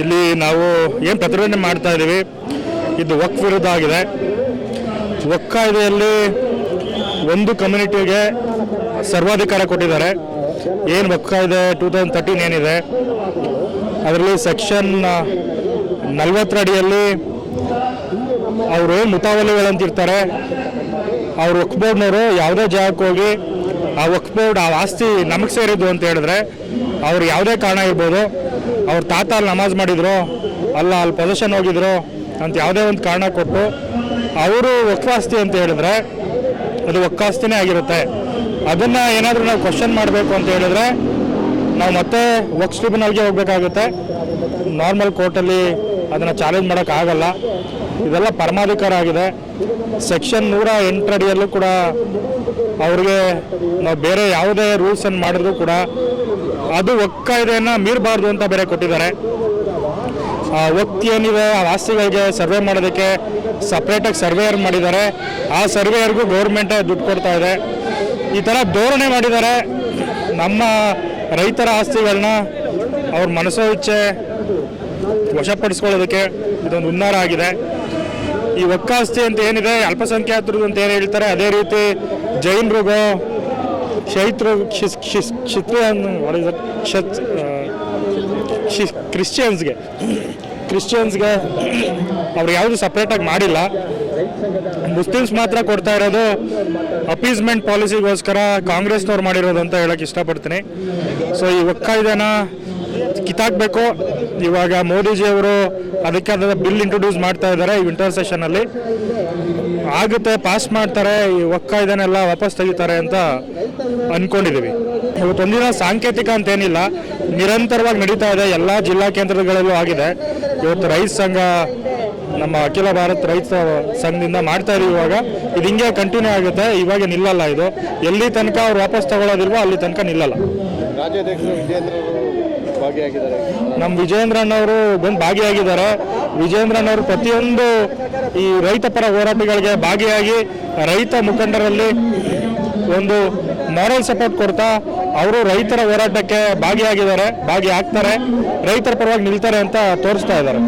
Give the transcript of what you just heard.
ಇಲ್ಲಿ ನಾವು ಏನು ಪ್ರತಿಭಟನೆ ಮಾಡ್ತಾ ಇದ್ದೀವಿ ಇದು ವಕ್ ವಿರುದ್ಧ ಆಗಿದೆ. ವಕ್ ಕಾಯ್ದೆಯಲ್ಲಿ ಒಂದು ಕಮ್ಯುನಿಟಿಗೆ ಸರ್ವಾಧಿಕಾರ ಕೊಟ್ಟಿದ್ದಾರೆ. ಏನು ವಕ್ ಕಾಯ್ದೆ ಟೂ ತೌಸಂಡ್ ತರ್ಟೀನ್ ಏನಿದೆ? ಅದರಲ್ಲಿ ಸೆಕ್ಷನ್ ನಲ್ವತ್ತರ ಅಡಿಯಲ್ಲಿ ಅವರು ಏನು ಮುತಾವಲಿಗಳಂತಿರ್ತಾರೆ ಅವ್ರ ವಕ್ ಬೋರ್ಡ್ನವರು ಯಾವುದೇ ಜಾಗಕ್ಕೆ ಹೋಗಿ ಆ ವಕ್ ಬೋರ್ಡ್ ಆ ಆಸ್ತಿ ನಮಗೆ ಸೇರಿದ್ದು ಅಂತ ಹೇಳಿದ್ರೆ ಅವ್ರು ಯಾವುದೇ ಕಾರಣ ಇರ್ಬೋದು. ಅವ್ರ ತಾತ ಅಲ್ಲಿ ನಮಾಜ್ ಮಾಡಿದ್ರು, ಅಲ್ಲ, ಅಲ್ಲಿ ಪೊಸಿಷನ್ ಹೋಗಿದ್ರು ಅಂತ ಯಾವುದೇ ಒಂದು ಕಾರಣ ಕೊಟ್ಟು ಅವರು ಒಕ್ಕಾಸ್ತಿ ಅಂತ ಹೇಳಿದ್ರೆ ಅದು ಒಕ್ಕಾಸ್ತಿನೇ ಆಗಿರುತ್ತೆ. ಅದನ್ನು ಏನಾದರೂ ನಾವು ಕ್ವಶನ್ ಮಾಡಬೇಕು ಅಂತ ಹೇಳಿದ್ರೆ ನಾವು ಮತ್ತೆ ವಕ್ಸ್ ಟ್ರಿಬ್ಯುನಲ್ಗೆ ಹೋಗಬೇಕಾಗುತ್ತೆ. ನಾರ್ಮಲ್ ಕೋರ್ಟಲ್ಲಿ ಅದನ್ನು ಚಾಲೆಂಜ್ ಮಾಡೋಕ್ಕಾಗಲ್ಲ ಇದೆಲ್ಲ ಪರಮಾಧಿಕಾರ ಆಗಿದೆ. ಸೆಕ್ಷನ್ ನೂರ ಎಂಟರಡಿಯಲ್ಲೂ ಕೂಡ ಅವ್ರಿಗೆ ನಾವು ಬೇರೆ ಯಾವುದೇ ರೂಲ್ಸನ್ನು ಮಾಡಿದ್ರು ಕೂಡ ಅದು ಒಕ್ಕಾಯ್ದೆಯನ್ನು ಮೀರಬಾರ್ದು ಅಂತ ಬೇರೆ ಕೊಟ್ಟಿದ್ದಾರೆ. ಆ ಒತ್ತಿ ಏನಿದೆ, ಆ ಆಸ್ತಿಗಳಿಗೆ ಸರ್ವೆ ಮಾಡೋದಕ್ಕೆ ಸಪ್ರೇಟಾಗಿ ಸರ್ವೇಯರ್ ಮಾಡಿದ್ದಾರೆ. ಆ ಸರ್ವೇಯರ್ಗೂ ಗೌರ್ಮೆಂಟೇ ದುಡ್ಡು ಕೊಡ್ತಾ ಇದೆ. ಈ ಥರ ಧೋರಣೆ ಮಾಡಿದ್ದಾರೆ. ನಮ್ಮ ರೈತರ ಆಸ್ತಿಗಳನ್ನ ಅವ್ರ ಮನಸೋ ಇಚ್ಛೆ ವಶಪಡಿಸ್ಕೊಳ್ಳೋದಕ್ಕೆ ಇದೊಂದು ಹುನ್ನಾರ ಆಗಿದೆ. ಈ ಒಕ್ಕಾಸ್ತಿ ಅಂತ ಏನಿದೆ, ಅಲ್ಪಸಂಖ್ಯಾತರು ಅಂತ ಏನು ಹೇಳ್ತಾರೆ, ಅದೇ ರೀತಿ ಜೈನರಿಗೋ ಶೈತ್ರು ಕ್ರಿಶ್ಚಿಯನ್ಸ್ಗೆ. ಕ್ರಿಶ್ಚಿಯನ್ಸ್ಗೆ ಅವ್ರು ಯಾವುದು ಸಪ್ರೇಟಾಗಿ ಮಾಡಿಲ್ಲ. ಮುಸ್ಲಿಮ್ಸ್ ಮಾತ್ರ ಕೊಡ್ತಾ ಇರೋದು ಅಪೀಸ್ಮೆಂಟ್ ಪಾಲಿಸಿಗೋಸ್ಕರ ಕಾಂಗ್ರೆಸ್ನವ್ರು ಮಾಡಿರೋದು ಅಂತ ಹೇಳಕ್ಕೆ ಇಷ್ಟಪಡ್ತೀನಿ. ಸೊ ಈ ಒಕ್ಕಾಯ್ದೆನ ಕಿತ್ತಾಕ್ಬೇಕು. ಇವಾಗ ಮೋದಿಜಿಯವರು ಅದಕ್ಕಾದ ಬಿಲ್ ಇಂಟ್ರೊಡ್ಯೂಸ್ ಮಾಡ್ತಾ ಇದ್ದಾರೆ ಈ ವಿಂಟರ್ ಸೆಷನಲ್ಲಿ ಆಗುತ್ತೆ ಪಾಸ್ ಮಾಡ್ತಾರೆ, ಈ ಒಕ್ಕ ಇದನ್ನೆಲ್ಲ ವಾಪಸ್ ತೆಗಿತಾರೆ ಅಂತ ಅನ್ಕೊಂಡಿದ್ದೀವಿ ಇವತ್ತೊಂದಿನ ಸಾಂಕೇತಿಕ ಅಂತ ಏನಿಲ್ಲ ನಿರಂತರವಾಗಿ ನಡೀತಾ ಇದೆ, ಎಲ್ಲ ಜಿಲ್ಲಾ ಕೇಂದ್ರಗಳಲ್ಲೂ ಆಗಿದೆ. ಇವತ್ತು ರೈತ ಸಂಘ, ನಮ್ಮ ಅಖಿಲ ಭಾರತ ರೈತ ಸಂಘದಿಂದ ಮಾಡ್ತಾ ಇದೀವಿ ಇವಾಗ. ಇದು ಹಿಂಗೆ ಕಂಟಿನ್ಯೂ ಆಗುತ್ತೆ, ಇವಾಗ ನಿಲ್ಲಲ್ಲ ಇದು. ಎಲ್ಲಿ ತನಕ ಅವ್ರು ವಾಪಸ್ ತಗೊಳ್ಳೋದಿಲ್ವೋ ಅಲ್ಲಿ ತನಕ ನಿಲ್ಲಲ್ಲ. ರಾಜ್ಯಾಧ್ಯಕ್ಷರು ವಿಜೇಂದ್ರರು ಭಾಗಿಯಾಗಿದ್ದಾರೆ. ನಮ್ಮ ವಿಜೇಂದ್ರನವರು ಬಂದು ಭಾಗಿಯಾಗಿದ್ದಾರೆ. ವಿಜೇಂದ್ರನವರು ಪ್ರತಿಯೊಂದು ಈ ರೈತ ಪರ ಹೋರಾಟಗಳಿಗೆ ಭಾಗಿಯಾಗಿ ರೈತ ಮುಖಂಡರಲ್ಲಿ ಒಂದು ಮಾರಲ್ ಸಪೋರ್ಟ್ ಕೊಡ್ತಾ ಅವರು ರೈತರ ಹೋರಾಟಕ್ಕೆ ಭಾಗಿಯಾಗಿದ್ದಾರೆ ಭಾಗಿ ಆಗ್ತಾರೆ ರೈತರ ಪರವಾಗಿ ನಿಲ್ತಾರೆ ಅಂತ ತೋರಿಸ್ತಾ ಇದ್ದಾರೆ.